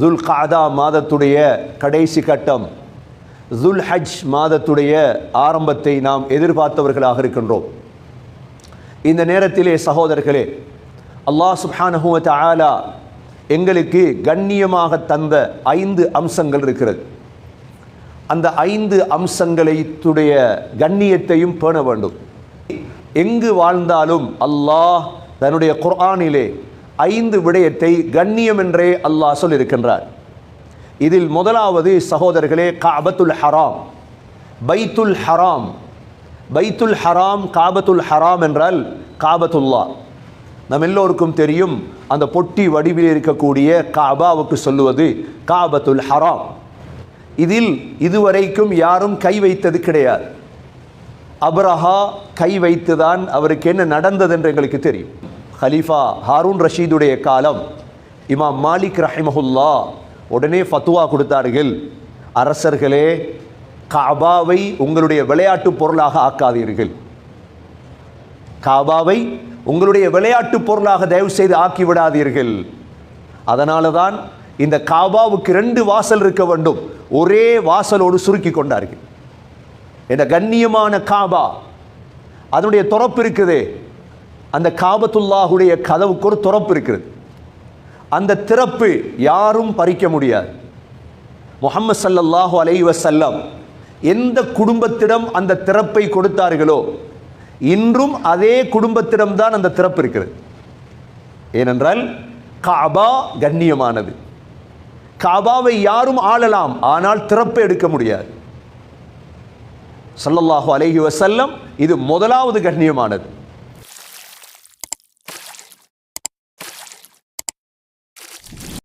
ஜுல் காதா மாதத்துடைய கடைசி கட்டம் துல் ஹஜ் மாதத்துடைய ஆரம்பத்தை நாம் எதிர்பார்த்தவர்களாக இருக்கின்றோம். இந்த நேரத்திலே சகோதரர்களே அல்லாஹ் சுப்ஹானஹு ஆலா எங்களுக்கு கண்ணியமாக தந்த ஐந்து அம்சங்கள் இருக்கிறது. அந்த ஐந்து அம்சங்களைத்துடைய கண்ணியத்தையும் பேண வேண்டும். எங்கு வாழ்ந்தாலும் அல்லாஹ் தன்னுடைய குர்ஆனிலே ஐந்து விடயத்தை கண்ணியம் என்றே அல்லாஹ் சொல்லியிருக்கின்றார். இதில் முதலாவது சகோதரர்களே காபத்துல் ஹராம். பைத்துல் ஹராம். பைத்துல் ஹராம் காபத்துல் ஹராம் என்றால் காபத்துல்லா நம் எல்லோருக்கும் தெரியும் அந்த பொட்டி வடிவில் இருக்கக்கூடிய காபாவுக்கு சொல்லுவது காபத்துல் ஹராம். இதில் இதுவரைக்கும் யாரும் கை வைத்தது கிடையாது. அபரஹா கை வைத்துதான் அவருக்கு என்ன நடந்தது என்று எங்களுக்கு தெரியும். ஹலீஃபா ஹாரூன் ரஷீதுடைய காலம் இமாம் மாலிக் ரஹிமஹுல்லா உடனே ஃபத்துவா கொடுத்தார்கள் அரசர்களே காபாவை உங்களுடைய விளையாட்டு பொருளாக ஆக்காதீர்கள் காபாவை உங்களுடைய விளையாட்டு பொருளாக தயவு செய்து ஆக்கி விடாதீர்கள் அதனால தான் இந்த காபாவுக்கு ரெண்டு வாசல் இருக்க வேண்டும் ஒரே வாசலோடு சுருக்கி கொண்டார்கள் இந்த கண்ணியமான காபா அதனுடைய துறப்பு இருக்குது அந்த காபத்துல்லாஹுடைய கதவுக்கு ஒரு துறப்பு இருக்கிறது. அந்த திறப்பு யாரும் பறிக்க முடியாது. முகமது சல்லல்லாஹு அலை வசல்லம் எந்த குடும்பத்திடம் அந்த திறப்பை கொடுத்தார்களோ இன்றும் அதே குடும்பத்திடம்தான் அந்த திறப்பு இருக்கிறது. ஏனென்றால் காபா கண்ணியமானது. காபாவை யாரும் ஆளலாம் ஆனால் திறப்பை எடுக்க முடியாது. சல்லல்லாஹு அலைஹி வசல்லம் இது முதலாவது கண்ணியமானது.